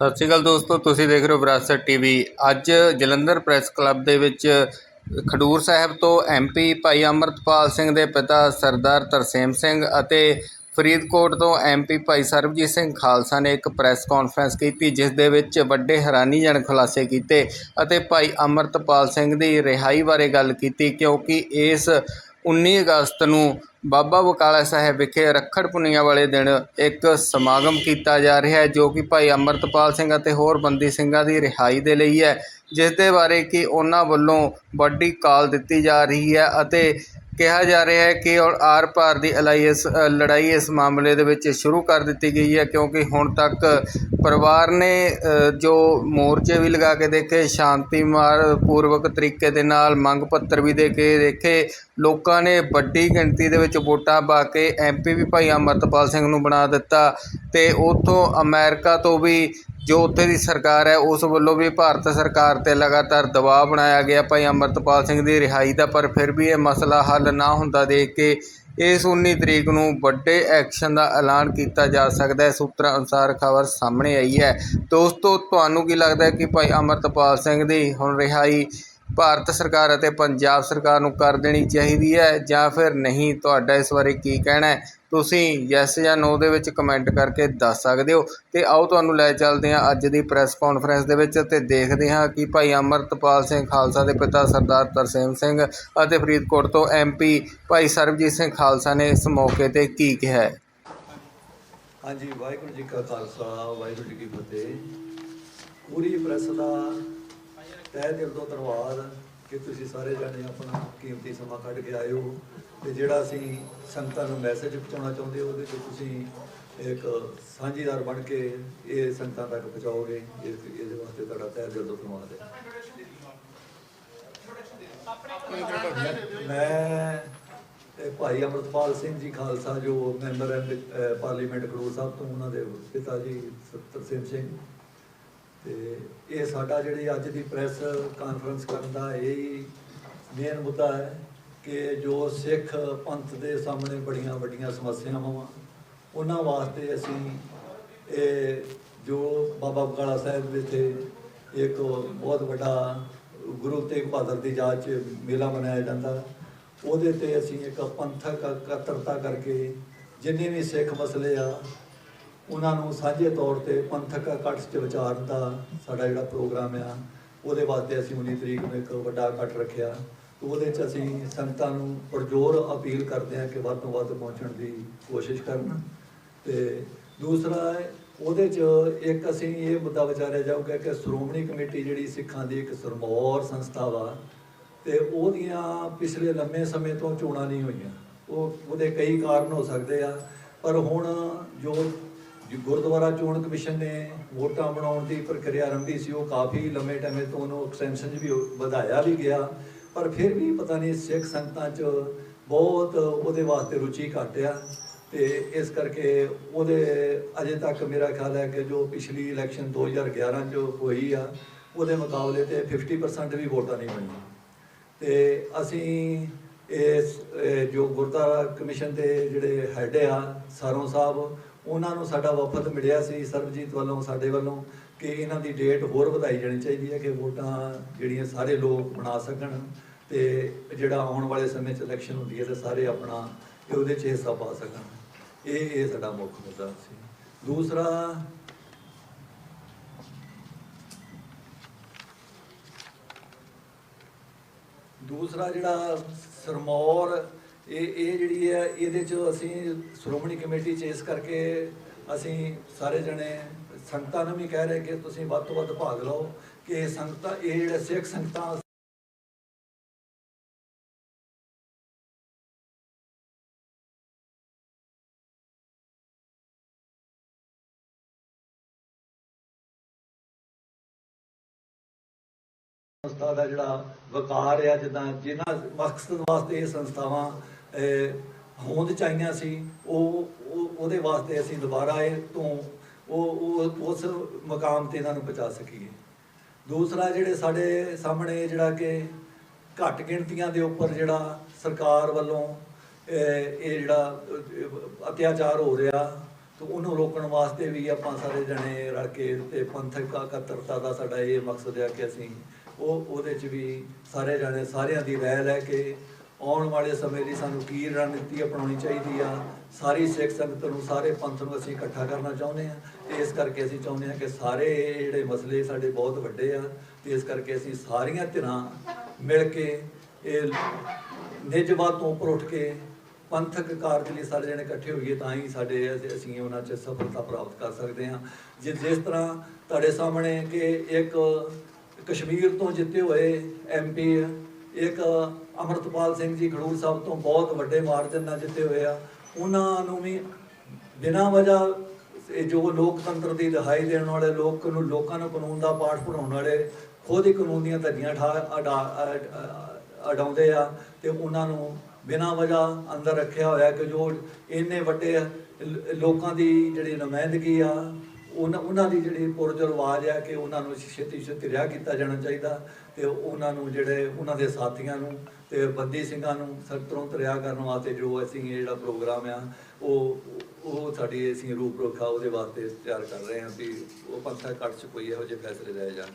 ਸਤਿ ਸ਼੍ਰੀ ਅਕਾਲ ਦੋਸਤੋ, ਤੁਸੀਂ ਦੇਖ ਰਹੇ ਹੋ ਵਿਰਾਸਤ ਟੀਵੀ। ਅੱਜ ਜਲੰਧਰ ਪ੍ਰੈਸ ਕਲੱਬ ਦੇ ਵਿੱਚ ਖਡੂਰ ਸਾਹਿਬ ਤੋਂ ਐਮਪੀ ਭਾਈ ਅਮਰਤਪਾਲ ਸਿੰਘ ਦੇ ਪਿਤਾ ਸਰਦਾਰ ਤਰਸੇਮ ਸਿੰਘ ਅਤੇ ਫਰੀਦਕੋਟ ਤੋਂ ਐਮਪੀ ਭਾਈ ਸਰਬਜੀਤ ਸਿੰਘ ਖਾਲਸਾ ਨੇ ਇੱਕ ਪ੍ਰੈਸ ਕਾਨਫਰੰਸ ਕੀਤੀ, ਜਿਸ ਦੇ ਵਿੱਚ ਵੱਡੇ ਹੈਰਾਨੀਜਨਕ ਖੁਲਾਸੇ ਕੀਤੇ ਅਤੇ ਭਾਈ ਅਮਰਤਪਾਲ ਸਿੰਘ ਦੀ ਰਿਹਾਈ ਬਾਰੇ ਗੱਲ ਕੀਤੀ, ਕਿਉਂਕਿ ਇਸ 19 ਅਗਸਤ ਨੂੰ ਬਾਬਾ ਬਕਾਲਾ ਸਾਹਿਬ ਵਿਖੇ ਰੱਖੜ ਪੁੰਨੀਆ ਵਾਲੇ ਦਿਨ ਇੱਕ ਸਮਾਗਮ ਕੀਤਾ ਜਾ ਰਿਹਾ ਹੈ, ਜੋ ਕਿ ਭਾਈ ਅਮਰਤਪਾਲ ਸਿੰਘ ਅਤੇ ਹੋਰ ਬੰਦੀ ਸਿੰਘਾਂ ਦੀ ਰਿਹਾਈ ਦੇ ਲਈ ਹੈ, ਜਿਸ ਦੇ ਬਾਰੇ ਕਿ ਉਹਨਾਂ ਵੱਲੋਂ ਵੱਡੀ ਕਾਲ ਦਿੱਤੀ ਜਾ ਰਹੀ ਹੈ ਅਤੇ ਕਿਹਾ ਜਾ ਰਿਹਾ ਹੈ ਕਿ ਹੁਣ ਆਰ ਪਾਰ ਦੀ ਅਲਾਈ ਇਸ, ਲੜਾਈ ਇਸ ਮਾਮਲੇ ਦੇ ਵਿੱਚ ਸ਼ੁਰੂ ਕਰ ਦਿੱਤੀ ਗਈ ਹੈ, ਕਿਉਂਕਿ ਹੁਣ ਤੱਕ ਪਰਿਵਾਰ ਨੇ ਜੋ ਮੋਰਚੇ ਵੀ ਲਗਾ ਕੇ ਦੇਖੇ, ਸ਼ਾਂਤੀ ਮਾਰ ਪੂਰਵਕ ਤਰੀਕੇ ਦੇ ਨਾਲ ਮੰਗ ਪੱਤਰ ਵੀ ਦੇ ਕੇ ਦੇਖੇ ਲੋਕਾਂ ਨੇ ਵੱਡੀ ਗਿਣਤੀ ਦੇ ਵਿੱਚ ਵੋਟਾਂ ਪਾ ਕੇ ਐਮਪੀ ਵੀ ਭਾਈ ਅੰਮ੍ਰਿਤਪਾਲ ਸਿੰਘ ਨੂੰ ਬਣਾ ਦਿੱਤਾ ਅਤੇ ਉੱਥੋਂ ਅਮੈਰੀਕਾ ਤੋਂ ਵੀ ਜੋ ਉੱਥੇ ਦੀ ਸਰਕਾਰ ਹੈ, ਉਸ ਵੱਲੋਂ ਵੀ ਭਾਰਤ ਸਰਕਾਰ ਤੇ ਲਗਾਤਾਰ ਦਬਾਅ ਬਣਾਇਆ ਗਿਆ ਭਾਈ ਅੰਮ੍ਰਿਤਪਾਲ ਸਿੰਘ ਦੀ ਰਿਹਾਈ ਦਾ, ਪਰ ਫਿਰ ਵੀ ਇਹ ਮਸਲਾ ਹੱਲ ਨਾ ਹੁੰਦਾ ਦੇਖ ਕੇ ਇਸ 19 ਤਰੀਕ ਨੂੰ ਵੱਡੇ ਐਕਸ਼ਨ ਦਾ ਐਲਾਨ ਕੀਤਾ ਜਾ ਸਕਦਾ ਹੈ। ਸੂਤਰਾਂ ਅਨੁਸਾਰ ਖਬਰ ਸਾਹਮਣੇ ਆਈ ਹੈ। ਦੋਸਤੋ, ਤੁਹਾਨੂੰ ਕੀ ਲੱਗਦਾ ਕਿ ਭਾਈ ਅੰਮ੍ਰਿਤਪਾਲ ਸਿੰਘ ਦੀ ਹੁਣ ਰਿਹਾਈ ਭਾਰਤ ਸਰਕਾਰ ਅਤੇ ਪੰਜਾਬ ਸਰਕਾਰ ਨੂੰ ਕਰ ਦੇਣੀ ਚਾਹੀਦੀ ਹੈ ਜਾਂ ਫਿਰ ਨਹੀਂ? ਤੁਹਾਡਾ ਇਸ ਬਾਰੇ ਕੀ ਕਹਿਣਾ ਹੈ? ਤੁਸੀਂ ਯੈਸ ਜਾਂ ਨੋ ਦੇ ਵਿੱਚ ਕਮੈਂਟ ਕਰਕੇ ਦੱਸ ਸਕਦੇ ਹੋ। ਤੇ ਆਓ ਤੁਹਾਨੂੰ ਲੈ ਚੱਲਦੇ ਹਾਂ ਅੱਜ ਦੀ ਪ੍ਰੈਸ ਕਾਨਫਰੰਸ ਦੇ ਵਿੱਚ ਤੇ ਦੇਖਦੇ ਹਾਂ ਕਿ ਭਾਈ ਅਮਰਤਪਾਲ ਸਿੰਘ ਖਾਲਸਾ ਦੇ ਪਿਤਾ ਸਰਦਾਰ ਤਰਸੇਮ ਸਿੰਘ ਅਤੇ ਫਰੀਦਕੋਟ ਤੋਂ ਐਮਪੀ ਭਾਈ ਸਰਬਜੀਤ ਸਿੰਘ ਖਾਲਸਾ ਨੇ ਇਸ ਮੌਕੇ ਤੇ ਕੀ ਕਿਹਾ ਹੈ? ਹਾਂਜੀ, ਵਾਹਿਗੁਰੂ ਜੀ ਕਾ ਖਾਲਸਾ, ਵਾਹਿਗੁਰੂ ਜੀ ਕੀ ਫਤਿਹ। ਪੂਰੀ ਪ੍ਰੈਸ ਦਾ ਤਹਿ ਦਿਲ ਤੋਂ ਧੰਨਵਾਦ ਕਿ ਤੁਸੀਂ ਸਾਰੇ ਜਣੇ ਆਪਣਾ ਕੀਮਤੀ ਸਮਾਂ ਕੱਢ ਕੇ ਆਏ ਹੋ ਤੇ ਜਿਹੜਾ ਅਸੀਂ ਸੰਗਤਾਂ ਨੂੰ ਮੈਸੇਜ ਪਹੁੰਚਾਉਣਾ ਚਾਹੁੰਦੇ ਹੋ, ਉਹਦੇ ਵਿੱਚ ਤੁਸੀਂ ਇੱਕ ਸਾਂਝੀਦਾਰ ਬਣ ਕੇ ਇਹ ਸੰਗਤਾਂ ਤੱਕ ਪਹੁੰਚਾਓਗੇ, ਇਸ ਇਹਦੇ ਵਾਸਤੇ ਤੁਹਾਡਾ ਤਹਿ ਦਿਲ ਤੋਂ ਧੰਨਵਾਦ ਹੈ। ਮੈਂ ਭਾਈ ਅਮਰਤਪਾਲ ਸਿੰਘ ਜੀ ਖਾਲਸਾ, ਜੋ ਮੈਂਬਰ ਹੈ ਪਾਰਲੀਮੈਂਟ ਖਡੂਰ ਸਾਹਿਬ ਤੋਂ, ਉਹਨਾਂ ਦੇ ਪਿਤਾ ਜੀ ਤਰਸੇਮ ਸਿੰਘ ਤੇ ਇਹ ਸਾਡਾ ਜਿਹੜੀ ਅੱਜ ਦੀ ਪ੍ਰੈਸ ਕਾਨਫਰੰਸ ਕਰਨ ਦਾ ਇਹ ਮੇਨ ਮੁੱਦਾ ਹੈ ਕਿ ਜੋ ਸਿੱਖ ਪੰਥ ਦੇ ਸਾਹਮਣੇ ਬੜੀਆਂ ਵੱਡੀਆਂ ਸਮੱਸਿਆਵਾਂ ਵਾ, ਉਹਨਾਂ ਵਾਸਤੇ ਅਸੀਂ ਇਹ ਜੋ ਬਾਬਾ ਬਕਾਲਾ ਸਾਹਿਬ ਵਿਖੇ ਇੱਕ ਬਹੁਤ ਵੱਡਾ ਗੁਰੂ ਤੇਗ ਬਹਾਦਰ ਦੀ ਯਾਦ 'ਚ ਮੇਲਾ ਮਨਾਇਆ ਜਾਂਦਾ, ਉਹਦੇ ਤੇ ਅਸੀਂ ਇੱਕ ਪੰਥਕ ਇਕੱਤਰਤਾ ਕਰਕੇ ਜਿੰਨੇ ਵੀ ਸਿੱਖ ਮਸਲੇ ਆ ਉਹਨਾਂ ਨੂੰ ਸਾਂਝੇ ਤੌਰ ਤੇ ਪੰਥਕ ਇਕੱਠ 'ਚ ਵਿਚਾਰਨ ਦਾ ਸਾਡਾ ਜਿਹੜਾ ਪ੍ਰੋਗਰਾਮ ਆ, ਉਹਦੇ ਵਾਸਤੇ ਅਸੀਂ 19 ਤਰੀਕ ਨੂੰ ਇੱਕ ਵੱਡਾ ਇਕੱਠ ਰੱਖਿਆ। ਉਹਦੇ 'ਚ ਅਸੀਂ ਸੰਗਤਾਂ ਨੂੰ ਪਰਜੋਰ ਅਪੀਲ ਕਰਦੇ ਹਾਂ ਕਿ ਵੱਧ ਤੋਂ ਵੱਧ ਪਹੁੰਚਣ ਦੀ ਕੋਸ਼ਿਸ਼ ਕਰਨ। ਤੇ ਦੂਸਰਾ ਉਹਦੇ 'ਚ ਇੱਕ ਅਸੀਂ ਇਹ ਮੁੱਦਾ ਵਿਚਾਰਿਆ ਜਾਊਗਾ ਕਿ ਸ਼੍ਰੋਮਣੀ ਕਮੇਟੀ ਜਿਹੜੀ ਸਿੱਖਾਂ ਦੀ ਇੱਕ ਸਰਮੌਰ ਸੰਸਥਾ ਵਾ, ਤੇ ਉਹਦੀਆਂ ਪਿਛਲੇ ਲੰਮੇ ਸਮੇਂ ਤੋਂ ਚੋਣਾਂ ਨਹੀਂ ਹੋਈਆਂ। ਉਹ, ਉਹਦੇ ਕਈ ਕਾਰਨ ਹੋ ਸਕਦੇ ਆ, ਪਰ ਹੁਣ ਜੋ ਜੋ ਗੁਰਦੁਆਰਾ ਚੋਣ ਕਮਿਸ਼ਨ ਨੇ ਵੋਟਾਂ ਬਣਾਉਣ ਦੀ ਪ੍ਰਕਿਰਿਆ ਆਰੰਭੀ ਸੀ, ਉਹ ਕਾਫੀ ਲੰਮੇ ਟਾਈਮ ਤੋਂ ਉਹਨੂੰ ਐਕਸਟੈਂਸ਼ਨ ਵੀ ਵਧਾਇਆ ਵੀ ਗਿਆ। ਪਰ ਫਿਰ ਵੀ ਪਤਾ ਨਹੀਂ ਸਿੱਖ ਸੰਗਤਾਂ 'ਚ ਬਹੁਤ ਉਹਦੇ ਵਾਸਤੇ ਰੁਚੀ ਘੱਟ ਆ ਤੇ ਇਸ ਕਰਕੇ ਉਹਦੇ ਅਜੇ ਤੱਕ ਮੇਰਾ ਖਿਆਲ ਹੈ ਕਿ ਜੋ ਪਿਛਲੀ ਇਲੈਕਸ਼ਨ 2011 ਚ ਹੋਈ ਆ, ਉਹਦੇ ਮੁਕਾਬਲੇ ਤੇ 50% ਵੀ ਵੋਟਾਂ ਨਹੀਂ ਬਣੀਆਂ। ਤੇ ਅਸੀਂ ਇਸ, ਇਹ ਜੋ ਗੁਰਦੁਆਰਾ ਕਮਿਸ਼ਨ ਦੇ ਜਿਹੜੇ ਹੈਡ ਆ, ਸਾਰੋਂ ਸਾਹਿਬ ਉਹਨਾਂ ਨੂੰ ਸਾਡਾ ਵਫਦ ਮਿਲਿਆ ਸੀ, ਸਰਬਜੀਤ ਵੱਲੋਂ, ਸਾਡੇ ਵੱਲੋਂ ਕਿ ਇਹਨਾਂ ਦੀ ਡੇਟ ਹੋਰ ਵਧਾਈ ਜਾਣੀ ਚਾਹੀਦੀ ਹੈ ਕਿ ਵੋਟਾਂ ਜਿਹੜੀਆਂ ਸਾਰੇ ਲੋਕ ਬਣਾ ਸਕਣ ਤੇ ਜਿਹੜਾ ਆਉਣ ਵਾਲੇ ਸਮੇਂ 'ਚ ਇਲੈਕਸ਼ਨ ਹੁੰਦੀ ਹੈ ਤੇ ਸਾਰੇ ਆਪਣਾ ਇਹ ਉਹਦੇ 'ਚ ਹਿੱਸਾ ਪਾ ਸਕਣ। ਇਹ ਇਹ ਸਾਡਾ ਮੁੱਖ ਮੁੱਦਾ ਸੀ। ਦੂਸਰਾ ਦੂਸਰਾ ਜਿਹੜਾ ਸਰਮੌਰ ਇਹ ਇਹ ਜਿਹੜੀ ਹੈ, ਇਹਦੇ ਚ ਅਸੀਂ ਸ਼੍ਰੋਮਣੀ ਕਮੇਟੀ ਚ ਇਸ ਕਰਕੇ ਅਸੀਂ ਸਾਰੇ ਜਣੇ ਸੰਗਤਾਂ ਨੂੰ ਵੀ ਕਹਿ ਰਹੇ ਕਿ ਤੁਸੀਂ ਵੱਧ ਤੋਂ ਵੱਧ ਭਾਗ ਲਓ ਕਿ ਇਹ ਸੰਗਤਾਂ, ਇਹ ਜਿਹੜੇ ਸਿੱਖ ਸੰਗਤਾਂ ਸੰਸਥਾ ਦਾ ਜਿਹੜਾ ਵਕਾਰ ਆ, ਜਿੱਦਾਂ ਜਿਨ੍ਹਾਂ ਮਕਸਦ ਵਾਸਤੇ ਇਹ ਸੰਸਥਾਵਾਂ ਹੋਂਦ ਚਾਹੀਆਂ ਸੀ, ਉਹ ਉਹਦੇ ਵਾਸਤੇ ਅਸੀਂ ਦੁਬਾਰਾ ਇਹ ਤੋਂ ਉਹ ਉਹ, ਉਸ ਮਕਾਮ ਤੇ ਇਹਨਾਂ ਨੂੰ ਪਹੁੰਚਾ ਸਕੀਏ। ਦੂਸਰਾ ਜਿਹੜੇ ਸਾਡੇ ਸਾਹਮਣੇ ਜਿਹੜਾ ਕਿ ਘੱਟ ਗਿਣਤੀਆਂ ਦੇ ਉੱਪਰ ਜਿਹੜਾ ਸਰਕਾਰ ਵੱਲੋਂ ਇਹ ਜਿਹੜਾ ਅਤਿਆਚਾਰ ਹੋ ਰਿਹਾ, ਤੇ ਉਹਨੂੰ ਰੋਕਣ ਵਾਸਤੇ ਵੀ ਆਪਾਂ ਸਾਰੇ ਜਣੇ ਰਲ ਕੇ ਤੇ ਪੰਥਕ ਇਕੱਤਰਤਾ ਦਾ ਸਾਡਾ ਇਹ ਮਕਸਦ ਹੈ ਕਿ ਅਸੀਂ ਉਹ, ਉਹਦੇ 'ਚ ਵੀ ਸਾਰੇ ਜਣੇ ਸਾਰਿਆਂ ਦੀ ਰਾਏ ਲੈ ਕੇ ਆਉਣ ਵਾਲੇ ਸਮੇਂ ਲਈ ਸਾਨੂੰ ਕੀ ਰਣਨੀਤੀ ਅਪਣਾਉਣੀ ਚਾਹੀਦੀ ਆ? ਸਾਰੀ ਸਿੱਖ ਸੰਗਤ ਨੂੰ, ਸਾਰੇ ਪੰਥ ਨੂੰ ਅਸੀਂ ਇਕੱਠਾ ਕਰਨਾ ਚਾਹੁੰਦੇ ਆ। ਤੇ ਇਸ ਕਰਕੇ ਅਸੀਂ ਚਾਹੁੰਦੇ ਆ ਕਿ ਸਾਰੇ ਇਹ ਜਿਹੜੇ ਮਸਲੇ ਸਾਡੇ ਬਹੁਤ ਵੱਡੇ ਆ, ਤੇ ਇਸ ਕਰਕੇ ਅਸੀਂ ਸਾਰੀਆਂ ਧਿਰਾਂ ਮਿਲ ਕੇ ਇਹ ਨਿਜਵਾਦ ਤੋਂ ਉੱਪਰ ਉੱਠ ਕੇ ਪੰਥਕ ਕਾਰਜ ਲਈ ਸਾਰੇ ਜਣੇ ਇਕੱਠੇ ਹੋਈਏ, ਤਾਂ ਹੀ ਸਾਡੇ ਅਸੀਂ- ਉਹਨਾਂ 'ਚ ਸਫਲਤਾ ਪ੍ਰਾਪਤ ਕਰ ਸਕਦੇ ਹਾਂ। ਜੇ ਜਿਸ ਤਰ੍ਹਾਂ ਤੁਹਾਡੇ ਸਾਹਮਣੇ ਕਿ ਇੱਕ ਕਸ਼ਮੀਰ ਤੋਂ ਜਿੱਤੇ ਹੋਏ ਐਮਪੀ ਇੱਕ ਅਮਰਤਪਾਲ ਸਿੰਘ ਜੀ ਖਡੂਰ ਸਾਹਿਬ ਤੋਂ ਬਹੁਤ ਵੱਡੇ ਮਾਰਜਨ ਨਾਲ ਜਿੱਤੇ ਹੋਏ ਆ। ਉਹਨਾਂ ਨੂੰ ਵੀ ਬਿਨਾਂ ਵਜ੍ਹਾ ਇਹ ਜੋ ਲੋਕਤੰਤਰ ਦੀ ਦਿਹਾਈ ਦੇਣ ਵਾਲੇ ਲੋਕ ਨੂੰ ਲੋਕਾਂ ਨੂੰ ਕਾਨੂੰਨ ਦਾ ਪਾਠ ਪੜਾਉਣ ਵਾਲੇ ਖੁਦ ਹੀ ਕਾਨੂੰਨ ਦੀਆਂ ਧੱਜੀਆਂ ਠਾ ਅਡਾ- ਅ- ਅਡਾਉਂਦੇ ਆ ਤੇ ਉਹਨਾਂ ਨੂੰ ਬਿਨਾਂ ਵਜ੍ਹਾ ਅੰਦਰ ਰੱਖਿਆ ਹੋਇਆ ਕਿ ਜੋ ਇੰਨੇ ਵੱਡੇ ਲੋਕਾਂ ਦੀ ਜਿਹੜੀ ਨੁਮਾਇੰਦਗੀ ਆ ਉਹਨਾਂ ਉਹਨਾਂ ਦੀ ਜਿਹੜੀ ਪੁਰਜੋਰ ਆਵਾਜ਼ ਹੈ ਕਿ ਉਹਨਾਂ ਨੂੰ ਛੇਤੀ ਛੇਤੀ ਰਿਹਾ ਕੀਤਾ ਜਾਣਾ ਚਾਹੀਦਾ ਤੇ ਉਹਨਾਂ ਨੂੰ ਜਿਹੜੇ ਉਹਨਾਂ ਦੇ ਸਾਥੀਆਂ ਨੂੰ ਤੇ ਬੰਦੀ ਸਿੰਘਾਂ ਨੂੰ ਸਖਤ ਤੁਰੰਤ ਰਿਹਾ ਕਰਨ ਵਾਸਤੇ ਜੋ ਅਸੀਂ ਇਹ ਜਿਹੜਾ ਪ੍ਰੋਗਰਾਮ ਆ, ਉਹ ਉਹ ਸਾਡੀ ਅਸੀਂ ਰੂਪ ਰੂਪਰੇਖਾ ਉਹਦੇ ਵਾਸਤੇ ਤਿਆਰ ਕਰ ਰਹੇ ਹਾਂ ਵੀ ਉਹ ਪੰਥਾ ਕੱਟ ਚ ਕੋਈ ਇਹੋ ਜਿਹੇ ਫੈਸਲੇ ਲਏ ਜਾਣ।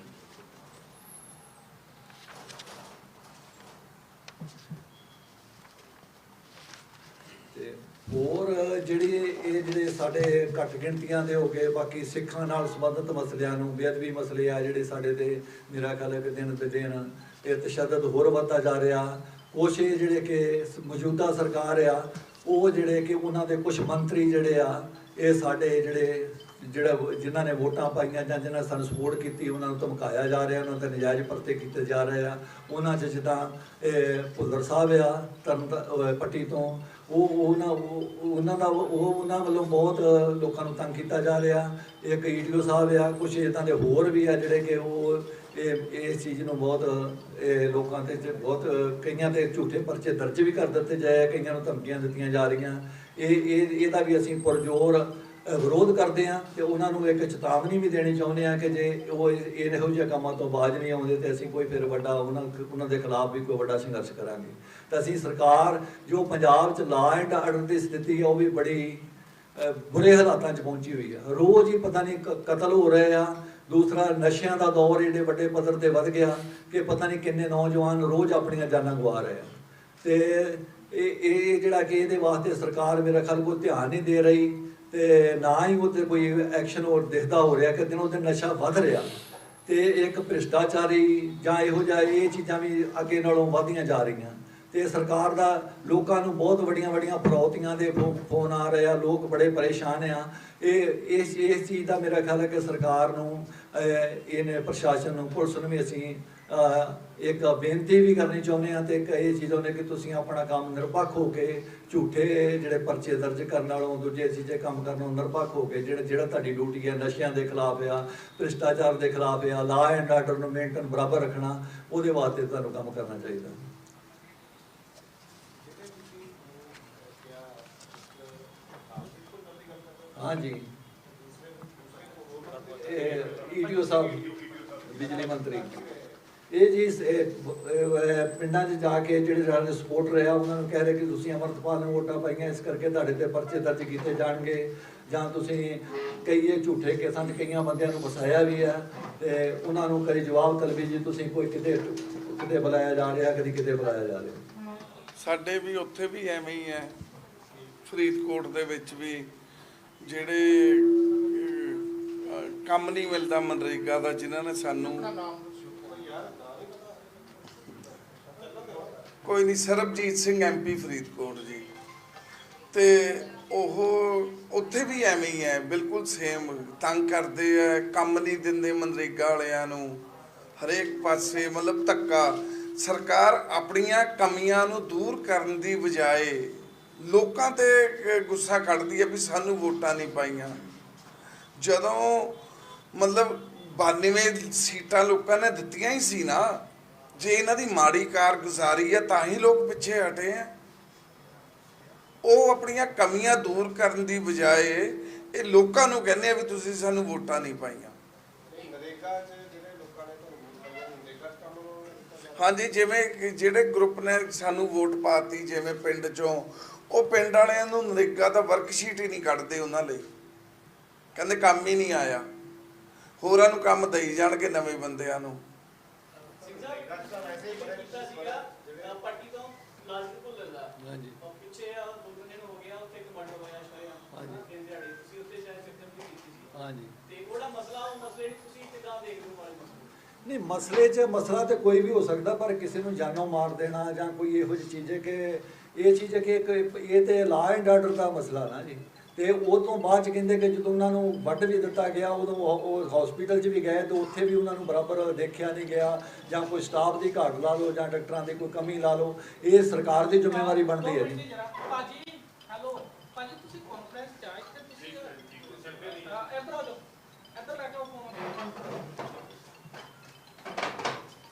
ਤੇ ਹੋਰ ਜਿਹੜੀ ਇਹ ਜਿਹੜੇ ਸਾਡੇ ਘੱਟ ਗਿਣਤੀਆਂ ਦੇ ਹੋ ਗਏ, ਬਾਕੀ ਸਿੱਖਾਂ ਨਾਲ ਸੰਬੰਧਿਤ ਮਸਲਿਆਂ ਨੂੰ, ਬੇਅਦਬੀ ਮਸਲੇ ਆ ਜਿਹੜੇ ਸਾਡੇ ਤੇ, ਮੇਰਾ ਖਿਆਲ ਹੈ ਕਿ ਦਿਨ ਤੇ ਦਿਨ ਇਹ ਤਸ਼ੱਦਦ ਹੋਰ ਵੱਧਦਾ ਜਾ ਰਿਹਾ। ਕੁਛ ਇਹ ਜਿਹੜੇ ਕਿ ਮੌਜੂਦਾ ਸਰਕਾਰ ਆ, ਉਹ ਜਿਹੜੇ ਕਿ ਉਹਨਾਂ ਦੇ ਕੁਝ ਮੰਤਰੀ ਜਿਹੜੇ ਆ, ਇਹ ਸਾਡੇ ਜਿਹੜੇ, ਜਿਹੜਾ ਜਿਨ੍ਹਾਂ ਨੇ ਵੋਟਾਂ ਪਾਈਆਂ ਜਾਂ ਜਿਨ੍ਹਾਂ ਨੇ ਸਾਨੂੰ ਸਪੋਰਟ ਕੀਤੀ, ਉਹਨਾਂ ਨੂੰ ਧਮਕਾਇਆ ਜਾ ਰਿਹਾ, ਉਹਨਾਂ ਤੇ ਨਜਾਇਜ਼ ਪਰਤੇ ਕੀਤੇ ਜਾ ਰਹੇ ਆ। ਉਹਨਾਂ 'ਚ ਜਿੱਦਾਂ ਇਹ ਭੁੱਲਰ ਸਾਹਿਬ ਆ, ਤਰਨ ਪੱਟੀ ਤੋਂ ਉਹ ਉਹਨਾਂ ਉਹਨਾਂ ਦਾ ਉਹ ਉਹਨਾਂ ਵੱਲੋਂ ਬਹੁਤ ਲੋਕਾਂ ਨੂੰ ਤੰਗ ਕੀਤਾ ਜਾ ਰਿਹਾ। ਇੱਕ ਈਡੀਓ ਸਾਹਿਬ ਆ ਕੁਝ ਇਦਾਂ ਦੇ ਹੋਰ ਵੀ ਆ ਜਿਹੜੇ ਕਿ ਉਹ ਇਹ, ਇਸ ਚੀਜ਼ ਨੂੰ ਬਹੁਤ ਲੋਕਾਂ ਤੇ ਬਹੁਤ, ਕਈਆਂ ਤੇ ਝੂਠੇ ਪਰਚੇ ਦਰਜ ਵੀ ਕਰ ਦਿੱਤੇ ਜਾਏ, ਕਈਆਂ ਨੂੰ ਧਮਕੀਆਂ ਦਿੱਤੀਆਂ ਜਾ ਰਹੀਆਂ। ਇਹ ਇਹ, ਇਹਦਾ ਵੀ ਅਸੀਂ ਪੁਰਜੋਰ ਵਿਰੋਧ ਕਰਦੇ ਆ ਤੇ ਉਹਨਾਂ ਨੂੰ ਇੱਕ ਚੇਤਾਵਨੀ ਵੀ ਦੇਣੀ ਚਾਹੁੰਦੇ ਆ ਕਿ ਜੇ ਉਹ ਇਹ ਇਹੋ ਜਿਹੇ ਕੰਮਾਂ ਤੋਂ ਬਾਜ ਨਹੀਂ ਆਉਂਦੇ ਤੇ ਅਸੀਂ ਕੋਈ ਫਿਰ ਵੱਡਾ ਉਹਨਾਂ ਉਹਨਾਂ ਦੇ ਖਿਲਾਫ ਵੀ ਕੋਈ ਵੱਡਾ ਸੰਘਰਸ਼ ਕਰਾਂਗੇ। ਤਾਂ ਅਸੀਂ ਸਰਕਾਰ ਜੋ ਪੰਜਾਬ 'ਚ ਲਾ ਐਂਡ ਆਰਡਰ ਦੀ ਸਥਿਤੀ ਆ, ਉਹ ਵੀ ਬੜੀ ਬੁਰੇ ਹਾਲਾਤਾਂ 'ਚ ਪਹੁੰਚੀ ਹੋਈ ਆ। ਰੋਜ਼ ਹੀ ਪਤਾ ਨਹੀਂ ਕ- ਕਤਲ ਹੋ ਰਹੇ ਆ, ਦੂਸਰਾ ਨਸ਼ਿਆਂ ਦਾ ਦੌਰ ਏਡੇ ਵੱਡੇ ਪੱਧਰ ਤੇ ਵੱਧ ਗਿਆ ਕਿ ਪਤਾ ਨਹੀਂ ਕਿੰਨੇ ਨੌਜਵਾਨ ਰੋਜ਼ ਆਪਣੀਆਂ ਜਾਨਾਂ ਗਵਾ ਰਹੇ ਆ। ਤੇ ਇਹ ਇਹ ਜਿਹੜਾ ਕਿ ਇਹਦੇ ਵਾਸਤੇ ਸਰਕਾਰ ਮੇਰਾ ਖਿਆਲ ਕੋਈ ਧਿਆਨ ਨਹੀਂ ਦੇ ਰਹੀ। ਤੇ ਨਾ ਹੀ ਉਹ ਕੋਈ ਐਕਸ਼ਨ ਹੋਰ ਦਿਖਦਾ ਹੋ ਰਿਹਾ ਕਿ ਦਿਨੋਂ ਦਿਨ ਨਸ਼ਾ ਵੱਧ ਰਿਹਾ। ਤੇ ਇੱਕ ਭ੍ਰਿਸ਼ਟਾਚਾਰੀ ਜਾਂ ਇਹੋ ਜਿਹਾ ਇਹ ਚੀਜ਼ਾਂ ਵੀ ਅੱਗੇ ਨਾਲੋਂ ਵਧਦੀਆਂ ਜਾ ਰਹੀਆਂ। ਤੇ ਸਰਕਾਰ ਦਾ ਲੋਕਾਂ ਨੂੰ ਬਹੁਤ ਵੱਡੀਆਂ ਵੱਡੀਆਂ ਫਰੌਤੀਆਂ ਦੇ ਫੋ- ਫੋਨ ਆ ਰਹੇ ਆ, ਲੋਕ ਬੜੇ ਪਰੇਸ਼ਾਨ ਆ। ਇਹ, ਇਸ ਇਸ ਚੀਜ਼ ਦਾ ਮੇਰਾ ਖਿਆਲ ਹੈ ਕਿ ਸਰਕਾਰ ਨੂੰ ਇਹਨੇ ਪ੍ਰਸ਼ਾਸਨ ਨੂੰ, ਪੁਲਿਸ ਨੂੰ ਵੀ ਅਸੀਂ ਇੱਕ ਬੇਨਤੀ ਵੀ ਕਰਨੀ ਚਾਹੁੰਦੇ ਆ ਤੇ ਇੱਕ ਇਹ ਚੀਜ਼ ਉਹਨੇ ਕਿ ਤੁਸੀਂ ਆਪਣਾ ਕੰਮ ਨਿਰਪੱਖ ਹੋ ਕੇ ਝੂਠੇ ਜਿਹੜੇ ਪਰਚੇ ਦਰਜ ਕਰਨ ਨਾਲੋਂ ਦੂਜੇ ਚੀਜ਼ੇ ਕੰਮ ਕਰਨ ਨਾਲੋਂ ਨਿਰਪੱਖ ਹੋ ਕੇ ਜਿਹੜਾ ਜਿਹੜਾ ਤੁਹਾਡੀ ਡਿਊਟੀ ਹੈ, ਨਸ਼ਿਆਂ ਦੇ ਖਿਲਾਫ ਆ, ਭ੍ਰਿਸ਼ਟਾਚਾਰ ਦੇ ਖਿਲਾਫ ਆ ਲਾ ਐਂਡ ਆਰਡਰ ਨੂੰ ਮੇਨਟੇਨ ਬਰਾਬਰ ਰੱਖਣਾ, ਉਹਦੇ ਵਾਸਤੇ ਤੁਹਾਨੂੰ ਕੰਮ ਕਰਨਾ ਚਾਹੀਦਾ। ਹਾਂਜੀ। ਇਹ ਈਡੀਓ ਸਾਹਿਬ, ਬਿਜਲੀ ਮੰਤਰੀ। ਇਹ ਜੀ ਪਿੰਡਾਂ 'ਚ ਜਾ ਕੇ ਜਿਹੜੇ ਸਾਡੇ ਸਪੋਰਟ ਰਿਹਾ, ਉਹਨਾਂ ਨੂੰ ਕਹਿ ਰਹੇ ਕਿ ਤੁਸੀਂ ਅਮਰਤਪਾਲ ਨੂੰ ਵੋਟਾਂ ਪਾਈਆਂ, ਇਸ ਕਰਕੇ ਤੁਹਾਡੇ ਤੇ ਪਰਚੇ ਦਰਜ ਕੀਤੇ ਜਾਣਗੇ। ਜਾਂ ਤੁਸੀਂ ਕਈਏ ਝੂਠੇ ਕੇਸਾਂ 'ਚ ਕਈਆਂ ਬੰਦਿਆਂ ਨੂੰ ਫਸਾਇਆ ਵੀ ਹੈ, ਤੇ ਉਹਨਾਂ ਨੂੰ ਕਦੀ ਜਵਾਬ ਤਲਬੀ ਜੀ, ਤੁਸੀਂ ਕੋਈ ਕਿਤੇ ਕਿਤੇ ਬੁਲਾਇਆ ਜਾ ਰਿਹਾ, ਕਦੀ ਕਿਤੇ ਬੁਲਾਇਆ ਜਾ ਰਿਹਾ। ਸਾਡੇ ਵੀ ਉੱਥੇ ਵੀ ਐਵੇਂ ਹੀ ਹੈ, ਫਰੀਦਕੋਟ ਦੇ ਵਿੱਚ ਵੀ ਜਿਹੜੇ ਕੰਮ ਨਹੀਂ ਮਿਲਦਾ ਮਨਰੇਗਾ ਦਾ, ਜਿਨ੍ਹਾਂ ਨੇ ਸਾਨੂੰ ਕੋਈ ਨਹੀਂ, ਸਰਬਜੀਤ ਸਿੰਘ ਐਮਪੀ ਫਰੀਦਕੋਟ ਜੀ। ਤੇ ਉਹ ਉੱਥੇ ਵੀ ਐਵੇਂ ਹੀ ਹੈ, ਬਿਲਕੁਲ ਸੇਮ ਤੰਗ ਕਰਦੇ ਆ, ਕੰਮ ਨਹੀਂ ਦਿੰਦੇ ਮਨਰੇਗਾ ਵਾਲਿਆਂ ਨੂੰ। ਹਰੇਕ ਪਾਸੇ ਮਤਲਬ ਧੱਕਾ। ਸਰਕਾਰ ਆਪਣੀਆਂ ਕਮੀਆਂ ਨੂੰ ਦੂਰ ਕਰਨ ਦੀ ਬਜਾਏ ਲੋਕਾਂ ਤੇ ਗੁੱਸਾ ਕੱਢਦੀ ਹੈ ਵੀ ਸਾਨੂੰ ਵੋਟਾਂ ਨਹੀਂ ਪਾਈਆਂ। ਜਦੋਂ ਮਤਲਬ 92 ਸੀਟਾਂ ਲੋਕਾਂ ਨੇ ਦਿੱਤੀਆਂ ਹੀ ਸੀ ਨਾ ਜੇ ਇਹਨਾਂ ਦੀ ਮਾੜੀ ਕਾਰਗੁਜ਼ਾਰੀ ਹੈ ਤਾਂ ਹੀ ਲੋਕ ਪਿੱਛੇ ਹਟੇ ਆ। ਉਹ ਆਪਣੀਆਂ ਕਮੀਆਂ ਦੂਰ ਕਰਨ ਦੀ ਬਜਾਏ ਇਹ ਲੋਕਾਂ ਨੂੰ ਕਹਿੰਦੇ ਆ ਵੀ ਤੁਸੀਂ ਸਾਨੂੰ ਵੋਟਾਂ ਨਹੀਂ ਪਾਈਆਂ। ਹਾਂਜੀ ਜਿਵੇਂ ਜਿਹੜੇ ਗਰੁੱਪ ਨੇ ਸਾਨੂੰ ਵੋਟ ਪਾਤੀ ਜਿਵੇਂ ਪਿੰਡ ਚੋਂ ਉਹ ਪਿੰਡ ਵਾਲਿਆਂ ਨੂੰ ਨਰੇਗਾ ਦਾ ਵਰਕਸ਼ੀਟ ਹੀ ਨਹੀਂ ਕੱਢਦੇ ਉਹਨਾਂ ਲਈ। ਕਹਿੰਦੇ ਕੰਮ ਹੀ ਨਹੀਂ ਆਇਆ। ਹੋਰਾਂ ਨੂੰ ਕੰਮ ਦੇਈ ਜਾਣਗੇ ਨਵੇਂ ਬੰਦਿਆਂ ਨੂੰ ਨਰੇਗਾ 'ਚ ਤਾਂ ਵੈਸੇ ਹੀ ਬੜੇ ਕੀਤਾ ਸੀਗਾ ਅਹ ਪੱਟੀ ਤੋਂ ਲਾਜ਼ਮੀ ਭੁੱਲ ਲੈਂਦਾ ਹਾਂਜੀ। ਉਹ ਪਿੱਛੇ ਆ ਦੋ ਤਿੰਨ ਦਿਨ ਹੋ ਗਿਆ ਉੱਥੇ ਕਮਾਂਡ ਹੋਇਆ ਸ਼ਾਇਦ ਹਾਂਜੀ। ਦਿਨ ਦਿਹਾੜੇ ਤੁਸੀਂ ਉੱਥੇ ਸ਼ਾਇਦ ਸਿਸਟਮ ਵੀ ਕੀਤੀ ਸੀ ਹਾਂਜੀ ਤੇ ਉਹਦਾ ਮਸਲਾ ਉਹ ਮਸਲੇ ਨੂੰ ਤੁਸੀਂ ਕਿਦਾਂ ਦੇਖ ਰਹੇ ਹੋ ਵਾਲੇ ਮਸਲੇ ਨਹੀਂ, ਮਸਲੇ 'ਚ, ਮਸਲਾ ਤੇ ਕੋਈ ਵੀ ਹੋ ਸਕਦਾ, ਪਰ ਕਿਸੇ ਨੂੰ ਜਾਨੋਂ ਮਾਰ ਦੇਣਾ ਜਾਂ ਕੋਈ ਇਹੋ ਜਿਹੀ ਚੀਜ਼ ਹੈ ਕਿ ਇਹ ਚੀਜ਼ ਹੈ ਕਿ ਇੱਕ, ਇਹ ਤੇ ਲਾ ਐਂਡ ਆਰਡਰ ਦਾ ਮਸਲਾ ਨਾ ਜੀ। ਤੇ ਉਹ ਤੋਂ ਬਾਅਦ ਚ ਕਹਿੰਦੇ ਕਿ ਜਦੋਂ ਉਹਨਾਂ ਨੂੰ ਵੱਢ ਵੀ ਦਿੱਤਾ ਗਿਆ, ਉਦੋਂ ਉਹ ਹਸਪੀਟਲ 'ਚ ਵੀ ਗਏ ਤੇ ਉੱਥੇ ਵੀ ਉਹਨਾਂ ਨੂੰ ਬਰਾਬਰ ਦੇਖਿਆ ਨਹੀਂ ਗਿਆ ਜਾਂ ਕੋਈ ਸਟਾਫ ਦੀ ਘਾਟ ਲਾ ਲਓ ਜਾਂ ਡਾਕਟਰਾਂ ਦੀ ਕੋਈ ਕਮੀ ਲਾ ਲਓ, ਇਹ ਸਰਕਾਰ ਦੀ ਜ਼ਿੰਮੇਵਾਰੀ ਬਣਦੀ ਹੈ ਜੀ ਭਾਜੀ ਹੈਲੋ ਭਾਜੀ ਤੁਸੀਂ ਕਾਨਫਰੰਸ ਚ ਆਏ ਤੇ ਤੁਸੀਂ ਅਹ, ਇੱਧਰ ਆ ਜਾਓ ਇੱਧਰ ਲੈ ਕੇ ਆਓ ਫੋਨ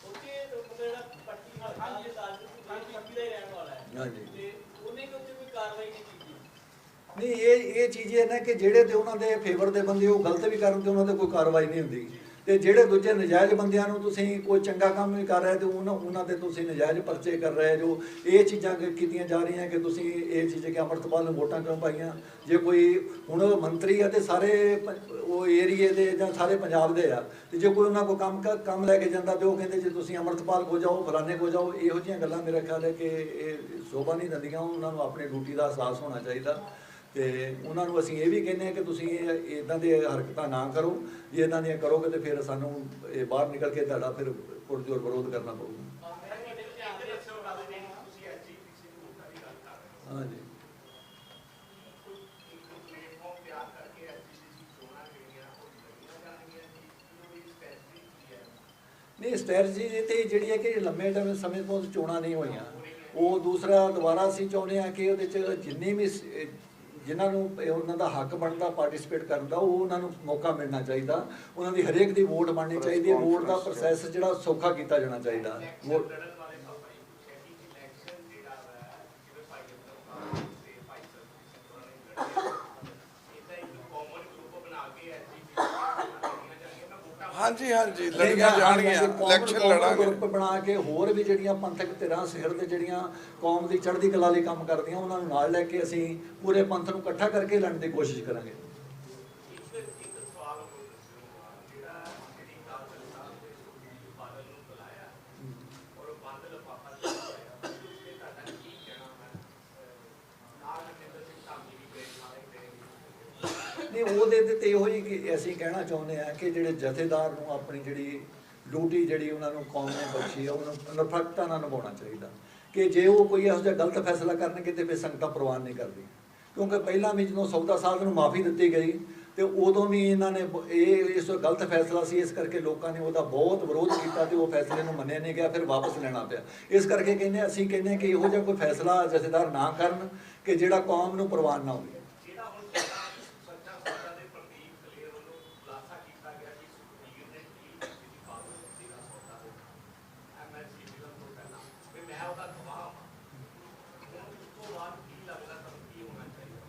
ਉੱਥੇ ਮਤਲਬ ਜਿਹੜਾ ਪੱਟੀ ਨਾਲ ਹਾਂਜੀ ਲਾਜ਼ਮੀ ਪੱਟੀ ਦਾ ਹੀ ਰਹਿਣ ਵਾਲਾ ਹੈ ਹਾਂਜੀ। ਤੇ ਉਹਨੇ ਕਿ ਉੱਥੇ ਕੋਈ ਕਾਰਵਾਈ ਨਹੀਂ ਕੀਤੀ? ਨਹੀਂ ਇਹ ਇਹ ਚੀਜ਼ ਇਹ ਨਾ ਕਿ ਜਿਹੜੇ ਤੇ ਉਹਨਾਂ ਦੇ ਫੇਵਰ ਦੇ ਬੰਦੇ ਉਹ ਗਲਤ ਵੀ ਕਰਨ ਤੇ ਉਹਨਾਂ ਤੇ ਕੋਈ ਕਾਰਵਾਈ ਨਹੀਂ ਹੁੰਦੀ। ਤੇ ਜਿਹੜੇ ਦੂਜੇ ਨਜਾਇਜ਼ ਬੰਦਿਆਂ ਨੂੰ ਤੁਸੀਂ ਕੋਈ ਚੰਗਾ ਕੰਮ ਨਹੀਂ ਕਰ ਰਹੇ ਤੇ ਉਹਨਾਂ ਉਹਨਾਂ ਤੇ ਤੁਸੀਂ ਨਜਾਇਜ਼ ਪਰਚੇ ਕਰ ਰਹੇ ਜੋ ਇਹ ਚੀਜ਼ਾਂ ਕੀਤੀਆਂ ਜਾ ਰਹੀਆਂ ਕਿ ਤੁਸੀਂ ਇਹ ਚੀਜ਼ਾਂ ਕਿ ਅੰਮ੍ਰਿਤਪਾਲ ਨੂੰ ਵੋਟਾਂ ਕਿਉਂ ਪਾਈਆਂ? ਜੇ ਕੋਈ ਹੁਣ ਮੰਤਰੀ ਆ ਤੇ ਸਾਰੇ ਉਹ ਏਰੀਏ ਦੇ ਜਾਂ ਸਾਰੇ ਪੰਜਾਬ ਦੇ ਆ ਤੇ ਜੇ ਕੋਈ ਉਹਨਾਂ ਕੋ ਕੰਮ ਕੰਮ ਲੈ ਕੇ ਜਾਂਦਾ ਤੇ ਉਹ ਕਹਿੰਦੇ ਜੇ ਤੁਸੀਂ ਅੰਮ੍ਰਿਤਪਾਲ ਕੋ ਜਾਓ, ਫਲਾਣੇ ਕੋ ਜਾਓ, ਇਹੋ ਜਿਹੀਆਂ ਗੱਲਾਂ ਮੇਰਾ ਖਿਆਲ ਹੈ ਕਿ ਇਹ ਸ਼ੋਭਾ ਨਹੀਂ ਦਿੰਦੀਆਂ, ਉਹਨਾਂ ਨੂੰ ਆਪਣੀ ਡਿਊਟੀ ਦਾ ਅਹਿਸਾਸ ਹੋਣਾ ਚਾਹੀਦਾ। ਤੇ ਉਹਨਾਂ ਨੂੰ ਅਸੀਂ ਇਹ ਵੀ ਕਹਿੰਦੇ ਹਾਂ ਕਿ ਤੁਸੀਂ ਇਦਾਂ ਦੇ ਹਰਕਤਾਂ ਨਾ ਕਰੋ, ਜੇ ਇਦਾਂ ਦੀਆਂ ਕਰੋਗੇ ਤੇ ਫਿਰ ਸਾਨੂੰ ਇਹ ਬਾਹਰ ਨਿਕਲ ਕੇ ਤੁਹਾਡਾ ਫਿਰ ਪੁਰਜੋਰ ਵਿਰੋਧ ਕਰਨਾ ਪਊਗਾ। ਹਾਂਜੀ। ਨਹੀਂ, ਸਟ੍ਰੈਟਜੀ ਤੇ ਜਿਹੜੀ ਹੈ ਕਿ ਲੰਮੇ ਟਾਈਮ ਸਮੇਂ ਤੋਂ ਚੋਣਾਂ ਨਹੀਂ ਹੋਈਆਂ। ਉਹ ਦੂਸਰਾ ਦੁਬਾਰਾ ਅਸੀਂ ਚਾਹੁੰਦੇ ਹਾਂ ਕਿ ਉਹਦੇ ਚ ਜਿੰਨੇ ਵੀ ਜਿਨ੍ਹਾਂ ਨੂੰ ਇਹ ਉਹਨਾਂ ਦਾ ਹੱਕ ਬਣਦਾ ਪਾਰਟਿਸਿਪੇਟ ਕਰਨ ਦਾ ਉਹ ਉਹਨਾਂ ਨੂੰ ਮੌਕਾ ਮਿਲਣਾ ਚਾਹੀਦਾ। ਉਹਨਾਂ ਦੀ ਹਰੇਕ ਦੀ ਵੋਟ ਬਣਨੀ ਚਾਹੀਦੀ ਹੈ। ਵੋਟ ਦਾ ਪ੍ਰੋਸੈਸ ਜਿਹੜਾ ਸੌਖਾ ਕੀਤਾ ਜਾਣਾ ਚਾਹੀਦਾ ਵੋਟ ਲੜਨ ਵਾਲੇ ਪਾਪਾ ਜੀ ਪੁੱਛਿਆ ਕਿ ਇਲੈਕਸ਼ਨ ਜਿਹੜਾ ਵਾ ਜਿਵੇਂ ਭਾਈ ਅੰਦਰ ਤੇ ਭਾਈ ਸਰਬਜੀਤ ਸਿੰਘ ਹੋਰਾਂ ਨੇ ਲੜੇ ਇਹਦਾ ਇੱਕ ਕਾਮਨ ਗਰੁੱਪ ਬਣਾ ਕੇ ਐਸਜੀਪੀਸੀ ਲੜੀਆਂ ਜਾਣਗੀਆਂ ਤਾਂ ਵੋਟਾਂ ਹਾਂਜੀ ਹਾਂਜੀ ਲੜੀਆਂ ਜਾਣਗੀਆਂ। ਇਲੈਕਸ਼ਨ ਦਾ ਲੜਾਂਗੇ। ਗਰੁੱਪ ਬਣਾ ਕੇ ਹੋਰ ਵੀ ਜਿਹੜੀਆਂ ਪੰਥਕ ਧਿਰਾਂ ਸਿਰ ਤੇ ਜਿਹੜੀਆਂ ਕੌਮ ਦੀ ਚੜ੍ਹਦੀ ਕਲਾ ਲਈ ਕੰਮ ਕਰਦੀਆਂ ਉਹਨਾਂ ਨੂੰ ਨਾਲ ਲੈ ਕੇ ਅਸੀਂ ਪੂਰੇ ਪੰਥ ਨੂੰ ਇਕੱਠਾ ਕਰਕੇ ਲੜਨ ਦੀ ਕੋਸ਼ਿਸ਼ ਕਰਾਂਗੇ ਇੱਕ ਇੱਕ ਸਵਾਲ ਹੋਰ ਦੱਸਿਓ ਜਿਹੜਾ ਜਿਹੜੀ ਕਾਤਲ ਸਾਹਿਬ ਦੇ ਸੁਖਬੀਰ ਬਾਦਲ ਨੂੰ ਬੁਲਾਇਆ ਔਰ ਬਾਦਲ ਪਾਪਾ ਜੀ ਨੂੰ ਬੁਲਾਇਆ ਤੇ ਤੁਹਾਡਾ ਕੀ ਕਹਿਣਾ ਹੈ ਨਾਲ ਨਰਿੰਦਰ ਸਿੰਘ ਧਾਮੀ ਵੀ ਗਏ ਨਾਲੇ ਗਏ ਉਹਦੇ ਤੇ ਇਹੋ ਹੀ ਕਿ ਅਸੀਂ ਕਹਿਣਾ ਚਾਹੁੰਦੇ ਆ ਕਿ ਜਿਹੜੇ ਜਥੇਦਾਰ ਨੂੰ ਆਪਣੀ ਜਿਹੜੀ ਡਿਊਟੀ ਜਿਹੜੀ ਉਹਨਾਂ ਨੂੰ ਕੌਮ ਨੇ ਬਖਸ਼ੀ ਆ, ਉਹਨੂੰ ਨਿਰਪੱਖਤਾ ਨਾਲ ਨਿਭਾਉਣਾ ਚਾਹੀਦਾ। ਕਿ ਜੇ ਉਹ ਕੋਈ ਇਹੋ ਜਿਹਾ ਗਲਤ ਫੈਸਲਾ ਕਰਨਗੇ ਤੇ ਫਿਰ ਸੰਗਤਾਂ ਪ੍ਰਵਾਨ ਨਹੀਂ ਕਰਦੀ ਕਿਉਂਕਿ ਪਹਿਲਾਂ ਵੀ ਜਦੋਂ ਸੌਦਾ ਸਾਹਿਬ ਨੂੰ ਮਾਫੀ ਦਿੱਤੀ ਗਈ, ਤੇ ਉਦੋਂ ਵੀ ਇਹਨਾਂ ਨੇ ਇਹ ਇਸ ਗਲਤ ਫੈਸਲਾ ਸੀ, ਇਸ ਕਰਕੇ ਲੋਕਾਂ ਨੇ ਉਹਦਾ ਬਹੁਤ ਵਿਰੋਧ ਕੀਤਾ ਤੇ ਉਹ ਫੈਸਲੇ ਨੂੰ ਮੰਨਿਆ ਨਹੀਂ ਗਿਆ, ਫਿਰ ਵਾਪਸ ਲੈਣਾ ਪਿਆ। ਇਸ ਕਰਕੇ ਕਹਿੰਦੇ ਅਸੀਂ ਕਹਿੰਦੇ ਕਿ ਇਹੋ ਜਿਹਾ ਕੋਈ ਫੈਸਲਾ ਜਥੇਦਾਰ ਨਾ ਕਰਨ, ਕਿ ਜਿਹੜਾ ਕੌਮ ਨੂੰ ਪ੍ਰਵਾਨ ਨਾ ਹੋਵੇ ਜਿਹੜਾ ਹੁਣ ਸੱਚਾ ਸੱਚਾ ਸੌਦਾ ਦੇ ਪ੍ਰਦੀਪ ਕਲੇਰ ਵੱਲੋਂ ਖੁਲਾਸਾ ਕੀਤਾ ਗਿਆ ਕਿ ਸੁਖਬੀਰ ਨੇ ਕੀ ਜਿਹੜੀ ਬਾਦਲ ਸੀਗਾ ਸੌਦਾ ਦੇ ਐਮਐਸਸੀ ਮਿਲਣ ਤੋਂ ਪਹਿਲਾਂ ਵੀ ਮੈਂ ਉਹਦਾ ਗਵਾਹ ਹਾਂ ਹੁਣ ਉਸ ਤੋਂ ਬਾਅਦ ਕੀ ਲੱਗਦਾ ਤੁਹਾਨੂੰ ਕੀ ਹੋਣਾ ਚਾਹੀਦਾ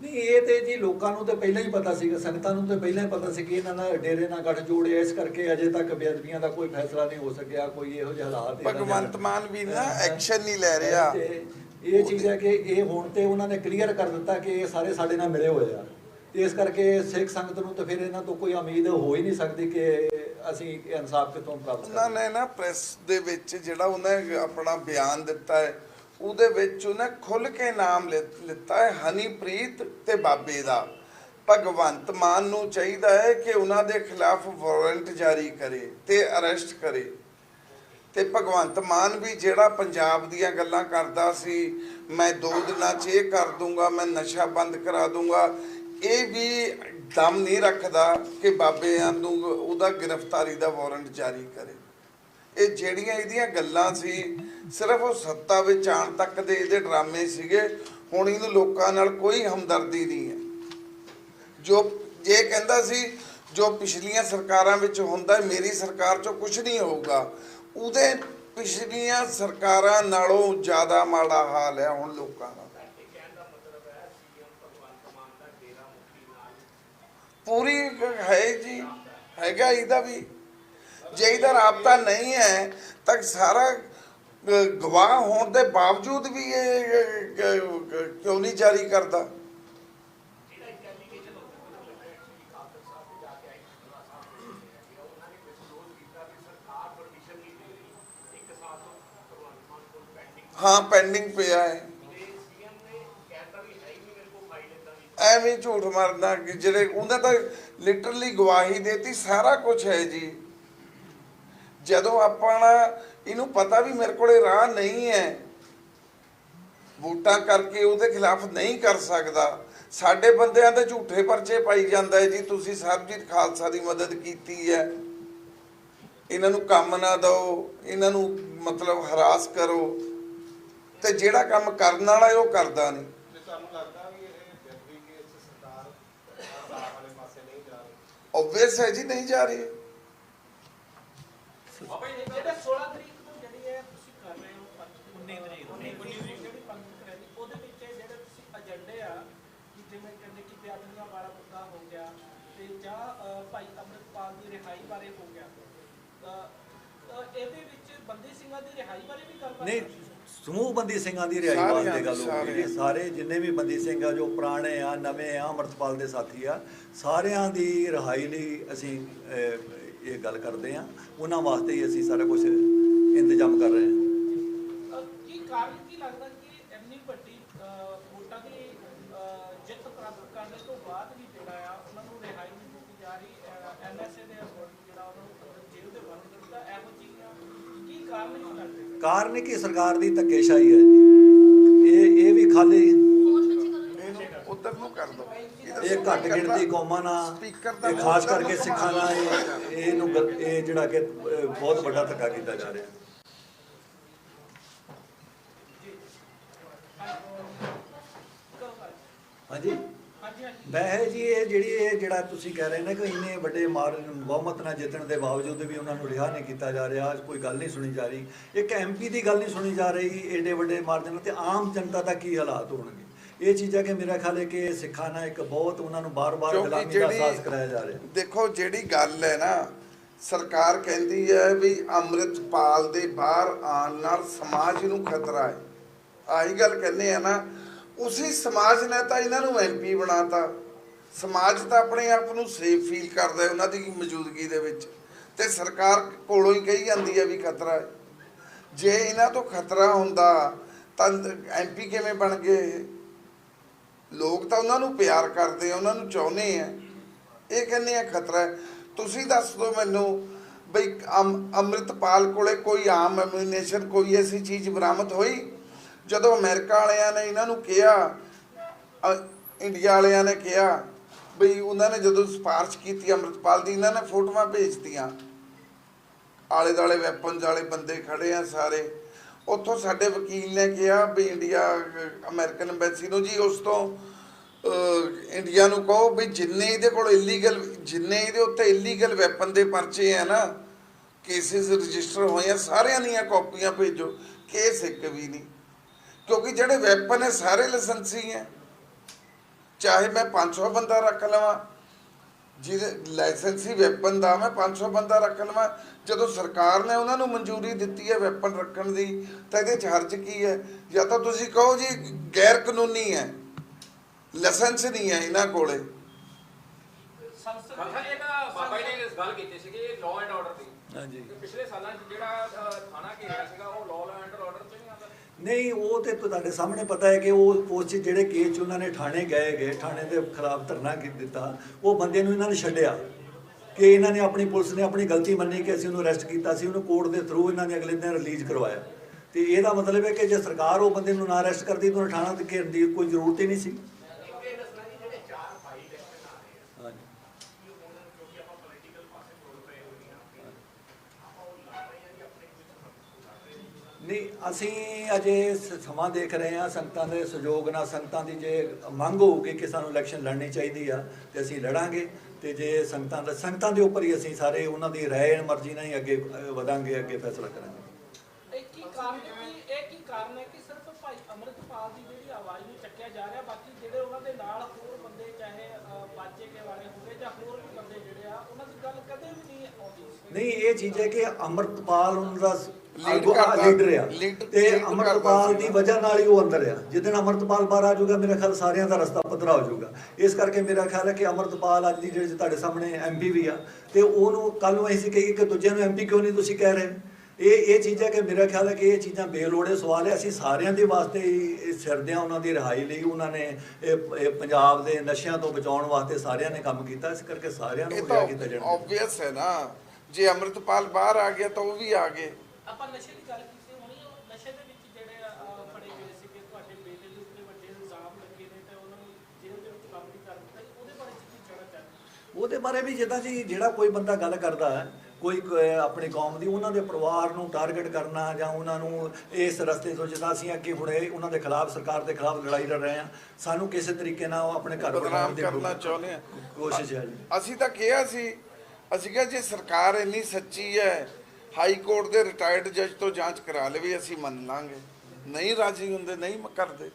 ਨਹੀਂ ਇਹ ਤੇ ਜੀ ਲੋਕਾਂ ਨੂੰ ਤੇ ਪਹਿਲਾਂ ਹੀ ਪਤਾ ਸੀਗਾ ਸੰਗਤਾਂ ਨੂੰ ਤੇ ਪਹਿਲਾਂ ਹੀ ਪਤਾ ਸੀ ਕਿ ਇਹਨਾਂ ਨਾਲ ਡੇਰੇ ਨਾਲ ਗੱਠ ਜੋੜਿਆ ਇਸ ਕਰਕੇ ਅਜੇ ਤੱਕ ਬੇਅਦਬੀਆਂ ਦਾ ਕੋਈ ਫੈਸਲਾ ਨਹੀਂ ਹੋ ਸਕਿਆ ਕੋਈ ਇਹੋ ਜਿਹੇ ਹਾਲਾਤ ਭਗਵੰਤ ਮਾਨ ਵੀ ਨਾ ਐਕਸ਼ਨ ਨਹੀਂ ਲੈ ਰਿਹਾ। ਇਹ ਚੀਜ਼ ਹੈ ਕਿ ਇਹ ਹੁਣ ਤੇ ਉਹਨਾਂ ਨੇ ਕਲੀਅਰ ਕਰ ਦਿੱਤਾ ਕਿ ਇਹ ਸਾਰੇ ਸਾਡੇ ਨਾਲ ਮਿਲੇ ਹੋਏ ਆ। ਇਸ ਕਰਕੇ ਸਿੱਖ ਸੰਗਤ ਨੂੰ ਤਾਂ ਫਿਰ ਇਹਨਾਂ ਤੋਂ ਕੋਈ ਉਮੀਦ ਹੋ ਹੀ ਨਹੀਂ ਸਕਦੀ ਕਿ ਅਸੀਂ ਇਨਸਾਫ ਕਿਤੋਂ ਪ੍ਰਾਪਤ ਕਰਾਂਗੇ ਨੇ ਨਾ ਪ੍ਰੈਸ ਦੇ ਵਿੱਚ ਜਿਹੜਾ ਉਹਨੇ ਆਪਣਾ ਬਿਆਨ ਦਿੱਤਾ ਹੈ ਉਹਦੇ ਵਿੱਚ ਉਹਨੇ ਖੁੱਲ ਕੇ ਨਾਮ ਲਿ- ਲਿੱਤਾ ਹੈ, ਹਨੀਪ੍ਰੀਤ ਤੇ ਬਾਬੇ ਦਾ। ਭਗਵੰਤ ਮਾਨ ਨੂੰ ਚਾਹੀਦਾ ਹੈ ਕਿ ਉਹਨਾਂ ਦੇ ਖਿਲਾਫ ਵਾਰੰਟ ਜਾਰੀ ਕਰੇ ਤੇ ਅਰੈਸਟ ਕਰੇ। ਤੇ ਭਗਵੰਤ ਮਾਨ ਵੀ ਜਿਹੜਾ ਪੰਜਾਬ ਦੀਆਂ ਗੱਲਾਂ ਕਰਦਾ ਸੀ, ਮੈਂ ਦੋ ਦਿਨਾਂ 'ਚ ਇਹ ਕਰ ਦੂੰਗਾ, ਮੈਂ ਨਸ਼ਾ ਬੰਦ ਕਰਾ ਦੂੰਗਾ, ਇਹ ਵੀ ਦਮ ਨਹੀਂ ਰੱਖਦਾ ਕਿ ਬਾਬਿਆਂ ਨੂੰ ਉਹਦਾ ਗ੍ਰਿਫਤਾਰੀ ਦਾ ਵਾਰੰਟ ਜਾਰੀ ਕਰੇ। ਇਹ ਜਿਹੜੀਆਂ ਇਹਦੀਆਂ ਗੱਲਾਂ ਸੀ, ਸਿਰਫ ਉਹ ਸੱਤਾ ਵਿੱਚ ਆਉਣ ਤੱਕ ਦੇ ਇਹਦੇ ਡਰਾਮੇ ਸੀਗੇ, ਹੁਣ ਇਹਨੂੰ ਲੋਕਾਂ ਨਾਲ ਕੋਈ ਹਮਦਰਦੀ ਨਹੀਂ ਹੈ। ਜੋ, ਜੇ ਕਹਿੰਦਾ ਸੀ, ਜੋ ਪਿਛਲੀਆਂ ਸਰਕਾਰਾਂ ਵਿੱਚ ਹੁੰਦਾ ਮੇਰੀ ਸਰਕਾਰ 'ਚੋਂ ਕੁਝ ਨਹੀਂ ਹੋਊਗਾ। ਉਹਦੇ ਪਿਛਲੀਆਂ ਸਰਕਾਰਾਂ ਨਾਲੋਂ ਜ਼ਿਆਦਾ ਮਾੜਾ ਹਾਲ ਹੈ ਹੁਣ ਲੋਕਾਂ ਦਾ। ਪੂਰੀ ਹੈ ਜੀ, ਹੈਗਾ ਇਹਦਾ ਵੀ। ਜੇ ਇਹਦਾ ਰਾਬਤਾ ਨਹੀਂ ਹੈ, ਤਾਂ ਸਾਰਾ ਗਵਾਹ ਹੋਣ ਦੇ ਬਾਵਜੂਦ ਵੀ ਇਹ ਕਿਉਂ ਨਹੀਂ ਜਾਰੀ ਕਰਦਾ? ਹਾਂ ਪੈਂਡਿੰਗ ਪਿਆ ਹੈ। ਐਵੇਂ ਝੂਠ ਮਾਰਦਾ ਕਿ ਜਿਹੜੇ, ਉਹਨਾਂ ਤਾਂ ਲਿਟਰਲੀ ਗਵਾਹੀ ਦੇਤੀ, ਸਾਰਾ ਕੁਝ ਹੈ ਜੀ। ਜਦੋਂ ਆਪਾਂ ਇਹਨੂੰ ਪਤਾ ਵੀ ਮੇਰੇ ਕੋਲੇ ਰਾਹ ਨਹੀਂ ਹੈ ਵੋਟਾਂ ਕਰਕੇ ਉਹਦੇ ਖਿਲਾਫ ਨਹੀਂ ਕਰ ਸਕਦਾ। ਸਾਡੇ ਬੰਦਿਆਂ ਤੇ ਝੂਠੇ ਪਰਚੇ ਪਾਈ ਜਾਂਦਾ ਹੈ ਜੀ ਤੁਸੀਂ ਸਰਬਜੀਤ ਖਾਲਸਾ ਦੀ ਮਦਦ ਕੀਤੀ ਹੈ। ਇਹਨਾਂ ਨੂੰ ਕੰਮ ਨਾ ਦਿਓ ਇਹਨਾਂ ਨੂੰ ਮਤਲਬ ਹਰਾਸ ਕਰੋ। ਤੇ ਜਿਹੜਾ ਕੰਮ ਕਰਨ ਵਾਲਾ ਉਹ ਕਰਦਾ ਨਹੀਂ। ਤੇ ਤੁਹਾਨੂੰ ਲੱਗਦਾ ਵੀ ਇਹ ਬੇਅਦਬੀ ਕੇਸ 'ਚ ਸਰਕਾਰ ਆਜ਼ਾਦ ਵਾਲੇ ਪਾਸੇ ਨਹੀਂ ਜਾ ਰਹੀ। ਓਬਵੀਅਸ ਹੈ ਜੀ ਨਹੀਂ ਜਾ ਰਹੀ ਬਾਬਾ ਜੀ ਜਿਹੜੇ 16 ਤਰੀਕ ਨੂੰ ਜਿਹੜੀ ਹੈ ਤੁਸੀਂ ਕਰ ਰਹੇ ਹੋ 19 ਤਰੀਕ 19 ਤਰੀਕ ਜਿਹੜੀ ਪੰਜ ਕਰਾਈ ਉਹਦੇ ਵਿੱਚ ਇਹ ਜਿਹੜੇ ਤੁਸੀਂ ਏਜੰਡੇ ਆ ਕਿ ਜਿਵੇਂ ਕਹਿੰਦੇ ਕਿ ਪਿਆਜ਼ੀਆਂ ਵਾਲਾ ਮੁੱਦਾ ਹੋ ਗਿਆ ਤੇ ਜਾਂ ਭਾਈ ਅੰਮ੍ਰਿਤਪਾਲ ਦੀ ਰਿਹਾਈ ਬਾਰੇ ਹੋ ਗਿਆ ਇਹਦੇ ਵਿੱਚ ਬੰਦੀ ਸਿੰਘਾਂ ਦੀ ਰਿਹਾਈ ਬਾਰੇ ਵੀ ਗੱਲਬਾਤ ਨਹੀਂ? ਸਮੂਹ ਬੰਦੀ ਸਿੰਘਾਂ ਦੀ ਰਿਹਾਈ ਵਾਸਤੇ ਦੀ, ਗੱਲ ਹੋ ਗਈ ਸਾਰੇ ਜਿੰਨੇ ਵੀ ਬੰਦੀ ਸਿੰਘ ਆ ਜੋ ਪੁਰਾਣੇ ਆ ਨਵੇਂ ਆ ਅਮਰਤਪਾਲ ਦੇ ਸਾਥੀ ਆ ਸਾਰਿਆਂ ਦੀ ਰਿਹਾਈ ਲਈ ਅਸੀਂ ਇਹ ਗੱਲ ਕਰਦੇ ਆ। ਉਹਨਾਂ ਵਾਸਤੇ ਹੀ ਅਸੀਂ ਸਾਰਾ ਕੁਝ ਇੰਤਜ਼ਾਮ ਕਰ ਰਹੇ ਹਾਂ ਕੀ ਕਾਰਨ ਅ, ਵੋਟਾਂ ਦੀ ਜਿੱਤ ਪ੍ਰਾਪਤ ਕਰਨ ਤੋਂ ਬਾਅਦ ਵੀ ਜਿਹੜਾ ਆ ਉਹਨਾਂ ਨੂੰ ਰਿਹਾਈ ਨਹੀਂ ਦਿੱਤੀ ਜਾ ਰਹੀ ਐਨਐਸਏ ਦੇ ਅਕੋਰਡਿੰਗ ਜਿਹੜਾ ਉਹਨਾਂ ਨੂੰ ਜੇਲ੍ਹ ਦੇ ਬੰਦ ਕੀਤਾ ਇਹੋ ਜਿਹੀਆਂ ਕੀ ਕਾਰਨ ਕੀ ਲੱਗਦੇ ਕਾਰਨ ਕਿ ਸਰਕਾਰ ਦੀ ਧੱਕੇਸ਼ਾਹੀ ਹੈ ਜੀ। ਇਹ ਇਹ ਵੀ ਖਾਲੀ ਉਧਰ ਨੂੰ ਕਰ ਦੋ। ਇਹ ਘੱਟ ਗਿਣਤੀ ਕੌਮਾਂ ਨਾਲ ਸਪੀਕਰ ਦਾ ਇਹ ਖਾਸ ਕਰਕੇ ਸਿੱਖਾਂ ਨਾਲ ਇਹ- ਇਹਨੂੰ ਗਲ- ਇਹ ਜਿਹੜਾ ਕਿ ਬਹੁਤ ਵੱਡਾ ਧੱਕਾ ਕੀਤਾ ਜਾ ਰਿਹਾ ਕਰੋ ਗੱਲ ਹਾਂਜੀ ਇਹ ਜੀ ਇਹ ਜਿਹੜੀ ਇਹ ਜਿਹੜਾ ਤੁਸੀਂ ਕਹਿ ਰਹੇ ਨੇ ਕਿ ਇੰਨੇ ਵੱਡੇ ਮਾਰ ਬਹੁਮਤ ਨਾਲ ਜਿੱਤਣ ਦੇ ਬਾਵਜੂਦ ਵੀ ਉਹਨਾਂ ਨੂੰ ਰਿਹਾ ਨਹੀਂ ਕੀਤਾ ਜਾ ਰਿਹਾ ਕੋਈ ਗੱਲ ਨਹੀਂ ਸੁਣੀ ਜਾ ਰਹੀ। ਇੱਕ ਐਮਪੀ ਦੀ ਗੱਲ ਨਹੀਂ ਸੁਣੀ ਜਾ ਰਹੀ ਏਡੇ ਵੱਡੇ ਮਾਰਜਨ ਤੇ ਆਮ ਜਨਤਾ ਦਾ ਕੀ ਹਾਲਾਤ ਹੋਣਗੇ? ਇਹ ਚੀਜ਼ਾਂ ਕਿ ਮੇਰਾ ਖਿਆਲ ਹੈ ਕਿ ਸਿੱਖਾਂ ਨਾਲ ਇੱਕ ਬਹੁਤ ਉਹਨਾਂ ਨੂੰ ਬਾਰ-ਬਾਰ ਗੁਲਾਮੀ ਦਾ ਅਹਿਸਾਸ ਕਰਾਇਆ ਜਾ ਰਿਹਾ। ਦੇਖੋ ਜਿਹੜੀ ਗੱਲ ਹੈ ਨਾ ਸਰਕਾਰ ਕਹਿੰਦੀ ਹੈ ਵੀ ਅੰਮ੍ਰਿਤਪਾਲ ਦੇ ਬਾਹਰ ਆਉਣ ਨਾਲ ਸਮਾਜ ਨੂੰ ਖਤਰਾ ਹੈ। ਆਹੀ ਗੱਲ ਕਹਿੰਦੇ ਆ ਨਾ ਉਸੇ ਸਮਾਜ ਨੇ ਤਾਂ ਇਹਨਾਂ ਨੂੰ ਐਮਪੀ ਬਣਾਤਾ। ਸਮਾਜ ਤਾਂ ਆਪਣੇ ਆਪ ਨੂੰ ਸੇਫ ਫੀਲ ਕਰਦਾ ਉਹਨਾਂ ਦੀ ਮੌਜੂਦਗੀ ਦੇ ਵਿੱਚ। ਤੇ ਸਰਕਾਰ ਕੋਲੋਂ ਹੀ ਕਹੀ ਜਾਂਦੀ ਹੈ ਵੀ ਖਤਰਾ ਹੈ। ਜੇ ਇਹਨਾਂ ਤੋਂ ਖਤਰਾ ਹੁੰਦਾ, ਤਾਂ ਐਮਪੀ ਕਿਵੇਂ ਬਣ ਗਏ? ਇਹ? ਲੋਕ ਤਾਂ ਉਹਨਾਂ ਨੂੰ ਪਿਆਰ ਕਰਦੇ ਆ, ਉਹਨਾਂ ਨੂੰ ਚਾਹੁੰਦੇ ਆ। ਇਹ ਕਹਿੰਦੇ ਆ ਖਤਰਾ ਤੁਸੀਂ ਦੱਸ ਦਿਓ ਮੈਨੂੰ ਬਈ ਅਮ- ਅੰਮ੍ਰਿਤਪਾਲ ਕੋਲੇ ਕੋਈ ਆਮ ਐਮੂਨੇਸ਼ਨ ਕੋਈ ਐਸੀ ਚੀਜ਼ ਬਰਾਮਦ ਹੋਈ? ਜਦੋਂ ਅਮਰੀਕਾ ਵਾਲਿਆਂ ਨੇ ਇਹਨਾਂ ਨੂੰ ਕਿਹਾ ਇੰਡੀਆ ਵਾਲਿਆਂ ਨੇ ਕਿਹਾ ਬਈ ਉਹਨਾਂ ਨੇ ਜਦੋਂ ਸਿਫਾਰਿਸ਼ ਕੀਤੀ ਅੰਮ੍ਰਿਤਪਾਲ ਦੀ ਇਹਨਾਂ ਨੇ ਫੋਟੋਆਂ ਭੇਜਤੀਆਂ। ਆਲੇ ਦਾਲੇ ਵੈਪਨਸ ਵਾਲੇ ਬੰਦੇ ਖੜੇ ਆ ਸਾਰੇ। ਉੱਥੋਂ ਸਾਡੇ ਵਕੀਲ ਨੇ ਕਿਹਾ ਵੀ ਇੰਡੀਆ ਅਹ, ਅਮਰੀਕਨ ਐਮਬੈਸੀ ਨੂੰ ਜੀ ਉਸ ਤੋਂ ਇੰਡੀਆ ਨੂੰ ਕਹੋ ਵੀ ਜਿੰਨੇ ਇਹਦੇ ਕੋਲ ਇਲੀਗਲ ਜਿੰਨੇ ਇਹਦੇ ਉੱਤੇ ਇਲੀਗਲ ਵੈਪਨ ਦੇ ਪਰਚੇ ਆ ਨਾ ਕੇਸਿਸ ਰਜਿਸਟਰ ਹੋਏ ਆ ਸਾਰਿਆਂ ਦੀਆਂ ਕਾਪੀਆਂ ਭੇਜੋ ਕੇਸ ਇੱਕ ਵੀ ਨਹੀਂ। ਕਿਉਂਕਿ ਜਿਹੜੇ ਵੈਪਨ ਹੈ ਸਾਰੇ ਲਾਇਸੈਂਸੀ ਹੈ ਚਾਹੇ ਮੈਂ 500 ਬੰਦਾ ਰੱਖ ਲਵਾਂ ਜਿਹਦੇ ਲਾਇਸੈਂਸੀ ਵੈਪਨ ਦਾ ਮੈਂ 500 ਬੰਦਾ ਰੱਖ ਲਵਾਂ। ਜਦੋਂ ਸਰਕਾਰ ਨੇ ਉਹਨਾਂ ਨੂੰ ਮਨਜ਼ੂਰੀ ਦਿੱਤੀ ਹੈ ਵੈਪਨ ਰੱਖਣ ਦੀ ਤਾਂ ਇਹਦੇ ਚ ਹਰਜ ਕੀ ਹੈ? ਜਾਂ ਤਾਂ ਤੁਸੀਂ ਕਹੋ ਜੀ ਗੈਰ ਕਾਨੂੰਨੀ ਹੈ। ਲਾਇਸੈਂਸ ਨਹੀਂ ਹੈ ਇਹਨਾਂ ਕੋਲੇ। ਸੰਸਦ ਇੱਕ ਬਾਬਾ ਜੀ ਨੇ ਇਸ ਗੱਲ ਕੀਤੀ ਸੀਗੀ ਲਾਅ ਐਂਡ ਆਰਡਰ ਦੀ। ਹਾਂਜੀ। ਪਿਛਲੇ ਸਾਲਾਂ 'ਚ ਜਿਹੜਾ ਥਾਣਾ ਘੇਰਿਆ ਸੀਗਾ ਉਹ ਲਾਅ ਐਂਡ ਆਰਡਰ 'ਚ ਨਹੀਂ ਆਉਂਦਾ ਨਹੀਂ, ਉਹ ਤੇ ਤੁਹਾਡੇ ਸਾਹਮਣੇ ਪਤਾ ਹੈ ਕਿ ਉਹ ਉਸ 'ਚ ਜਿਹੜੇ ਕੇਸ 'ਚ ਉਹਨਾਂ ਨੇ ਥਾਣੇ ਗਏ ਗਏ, ਥਾਣੇ ਦੇ ਖਿਲਾਫ ਧਰਨਾ ਕੀ ਦਿੱਤਾ, ਉਹ ਬੰਦੇ ਨੂੰ ਇਹਨਾਂ ਨੇ ਛੱਡਿਆ ਕਿ ਇਹਨਾਂ ਨੇ ਆਪਣੀ ਪੁਲਿਸ ਨੇ ਆਪਣੀ ਗਲਤੀ ਮੰਨੀ ਕਿ ਅਸੀਂ ਉਹਨੂੰ ਅਰੈਸਟ ਕੀਤਾ ਸੀ ਉਹਨੂੰ ਕੋਰਟ ਦੇ ਥਰੂ ਇਹਨਾਂ ਨੇ ਅਗਲੇ ਦਿਨ ਰਿਲੀਜ਼ ਕਰਵਾਇਆ। ਤੇ ਇਹਦਾ ਮਤਲਬ ਹੈ ਕਿ ਜੇ ਸਰਕਾਰ ਉਹ ਬੰਦੇ ਨੂੰ ਨਾ ਅਰੈਸਟ ਕਰਦੀ ਤਾਂ ਉਹਨੂੰ ਥਾਣਾ ਤੇ ਘੇਰਨ ਦੀ ਕੋਈ ਜ਼ਰੂਰਤ ਹੀ ਨਹੀਂ ਸੀ ਇਹ ਦੱਸਣਾ ਜੀ ਜਿਹੜੇ ਚਾਰ ਫਾਈਲ ਇਲੈਕਸ਼ਨ ਆ ਰਹੇ ਆ ਹਾਂਜੀ ਕਿ ਹੁਣ ਕਿਉਂਕਿ ਆਪਾਂ ਪੋਲੀਟੀਕਲ ਪਾਸੇ ਤੁਰ ਪਏ ਹੋਏ ਆ ਆਪਾਂ ਉਹ ਲਾ ਰਹੇ ਆ ਜੀ ਆਪਣੇ ਕੁਝ ਸਮਝ ਕਰ ਰਹੇ ਆ ਨਹੀਂ ਅਸੀਂ ਅਜੇ ਸਮਾਂ ਦੇਖ ਰਹੇ ਹਾਂ ਸੰਗਤਾਂ ਦੇ ਸਹਿਯੋਗ ਨਾਲ ਸੰਗਤਾਂ ਦੀ ਜੇ ਮੰਗ ਹੋਊਗੀ ਕਿ ਸਾਨੂੰ ਇਲੈਕਸ਼ਨ ਲੜਨੀ ਚਾਹੀਦੀ ਆ ਤੇ ਅਸੀਂ ਲੜਾਂਗੇ ਤੇ ਜੇ ਸੰਗਤਾਂ ਦਾ ਸੰਗਤਾਂ ਦੇ ਉੱਪਰ ਹੀ ਅਸੀਂ ਸਾਰੇ ਉਹਨਾਂ ਦੀ ਰਾਏ ਮਰਜ਼ੀ ਨਾਲ ਹੀ ਅੱਗੇ ਵਧਾਂਗੇ ਅੱਗੇ ਫੈਸਲਾ ਕਰਾਂਗੇ। ਇਹ ਕੀ ਕਾਰਨ ਹੈ ਕਿ ਇਹ ਕੀ ਕਾਰਨ ਹੈ ਕਿ ਸਿਰਫ ਭਾਈ ਅੰਮ੍ਰਿਤਪਾਲ ਦੀ ਜਿਹੜੀ ਆਵਾਜ਼ ਨੂੰ ਚੱਕਿਆ ਜਾ ਰਿਹਾ ਬਾਕੀ ਜਿਹੜੇ ਉਹਨਾਂ ਦੇ ਨਾਲ ਹੋਰ ਬੰਦੇ ਚਾਹੇ ਅ, ਬਾਜੇ ਕੇ ਵਾਲੇ ਹੋਵੇ ਜਾਂ ਹੋਰ ਵੀ ਬੰਦੇ ਜਿਹੜੇ ਆ ਉਹਨਾਂ ਦੀ ਗੱਲ ਕਦੇ ਵੀ ਨਹੀਂ ਆਉਂਦੀ। ਨਹੀਂ ਇਹ ਚੀਜ਼ ਹੈ ਕਿ ਅੰਮ੍ਰਿਤਪਾਲ ਉਹਨਾਂ ਦਾ Lead ਕਰਦਾ, ਲੀਡਰ ਆ ਤੇ ਕਰਦਾ ਦੀ। ਵਜ੍ਹਾ ਨਾਲ ਹੀ ਉਹ ਅੰਦਰ ਆ ਜਿੱਦਣ ਅੰਮ੍ਰਿਤਪਾਲ ਬਾਹਰ ਆ ਜਾਊਗਾ ਮੇਰਾ ਖਿਆਲ ਸਾਰਿਆਂ ਦਾ ਰਸਤਾ ਪੱਧਰਾ ਹੋ ਜਾਊਗਾ। ਇਸ ਕਰਕੇ ਮੇਰਾ ਖਿਆਲ ਹੈ ਕਿ ਅੰਮ੍ਰਿਤਪਾਲ ਅੱਜ ਦੀ ਜਿਹੜੇ ਤੁਹਾਡੇ ਸਾਹਮਣੇ ਐਮਪੀ ਵੀ ਆ। ਤੇ ਉਹਨੂੰ ਕੱਲ ਨੂੰ ਅਸੀਂ ਕਹੀਏ ਕਿ ਦੂਜਿਆਂ ਨੂੰ ਐਮਪੀ ਕਿਉਂ ਨਹੀਂ ਤੁਸੀਂ ਕਹਿ ਰਹੇ? ਇਹ ਇਹ ਚੀਜ਼ਾਂ ਕਿ ਮੇਰਾ ਖਿਆਲ ਹੈ ਕਿ ਇਹ ਚੀਜ਼ਾਂ ਬੇਲੋੜੇ ਸਵਾਲ ਹੈ। ਅਸੀਂ ਸਾਰਿਆਂ ਦੇ ਵਾਸਤੇ ਹੀ ਸਿਰਦਿਆਂ ਉਹਨਾਂ ਦੀ ਰਿਹਾਈ ਲਈ ਉਹਨਾਂ ਨੇ ਇਹ ਪੰਜਾਬ ਦੇ ਨਸ਼ਿਆਂ ਤੋਂ ਬਚਾਉਣ ਵਾਸਤੇ ਸਾਰਿਆਂ ਨੇ ਕੰਮ ਕੀਤਾ। ਇਸ ਕਰਕੇ ਸਾਰਿਆਂ ਨੂੰ ਤਾਂ ਕੀਤਾ ਜਾਣਾ। ਆਬਵੀਅਸ ਹੈ ਨਾ। ਜੇ ਅੰਮ੍ਰਿਤਪਾਲ ਬਾਹਰ ਆ ਗਿਆ ਤਾਂ ਉਹ ਵੀ ਆ ਗਏ। ਆਪਾਂ ਨਸ਼ੇ ਦੀ ਗੱਲ ਕੀਤੀ ਹੋਣੀ ਉਹ ਨਸ਼ੇ ਦੇ ਵਿੱਚ ਜਿਹੜੇ ਅਹ, ਫੜੇ ਗਏ ਸੀਗੇ ਤੁਹਾਡੇ ਬੇਟੇ ਦੇ ਉੱਤੇ ਵੱਡੇ ਇਲਜ਼ਾਮ ਲੱਗੇ ਨੇ ਤੇ ਉਹਨਾਂ ਨੂੰ ਜੇਲ੍ਹ ਦੇ ਵਿੱਚ ਕੰਮ ਨਹੀਂ ਕਰ ਦਿੱਤਾ ਉਹਦੇ ਬਾਰੇ ਚ ਕੀ ਕਹਿਣਾ ਚਾਹੁੰਦੇ ਉਹਦੇ ਬਾਰੇ ਵੀ ਜਿੱਦਾਂ ਜੀ ਜਿਹੜਾ ਕੋਈ ਬੰਦਾ ਗੱਲ ਕਰਦਾ ਹੈ ਕੋਈ ਕ- ਆਪਣੀ ਕੌਮ ਦੀ ਉਹਨਾਂ ਦੇ ਪਰਿਵਾਰ ਨੂੰ ਟਾਰਗੇਟ ਕਰਨਾ ਜਾਂ ਉਹਨਾਂ ਨੂੰ ਇਸ ਰਸਤੇ ਤੋਂ ਜਿੱਦਾਂ ਅਸੀਂ ਅੱਗੇ ਹੁਣ ਇਹ ਉਹਨਾਂ ਦੇ ਖਿਲਾਫ ਸਰਕਾਰ ਦੇ ਖਿਲਾਫ ਲੜਾਈ ਲੜ ਰਹੇ ਹਾਂ ਸਾਨੂੰ ਕਿਸੇ ਤਰੀਕੇ ਨਾਲ ਉਹ ਆਪਣੇ ਘਰ ਬਦਨਾਮ ਬਣਾਉਣ ਦੀ ਕਰਨਾ ਚਾਹੁੰਦੇ ਆ ਕੋਸ਼ਿਸ਼ ਹੈ ਜੀ। ਅਸੀਂ ਤਾਂ ਕਿਹਾ ਸੀ ਅਸੀਂ ਕਿਹਾ ਜੇ ਸਰਕਾਰ ਇੰਨੀ ਸੱਚੀ ਹੈ ਹਾਈ ਕੋਰਟ ਦੇ ਰਿਟਾਇਰਡ ਜੱਜ ਤੋਂ ਜਾਂਚ ਕਰਾ ਲਵੇ, ਅਸੀਂ ਮੰਨ ਲਾਂਗੇ। ਨਹੀਂ ਰਾਜੀ ਹੁੰਦੇ, ਨਹੀਂ ਕਰਦੇ।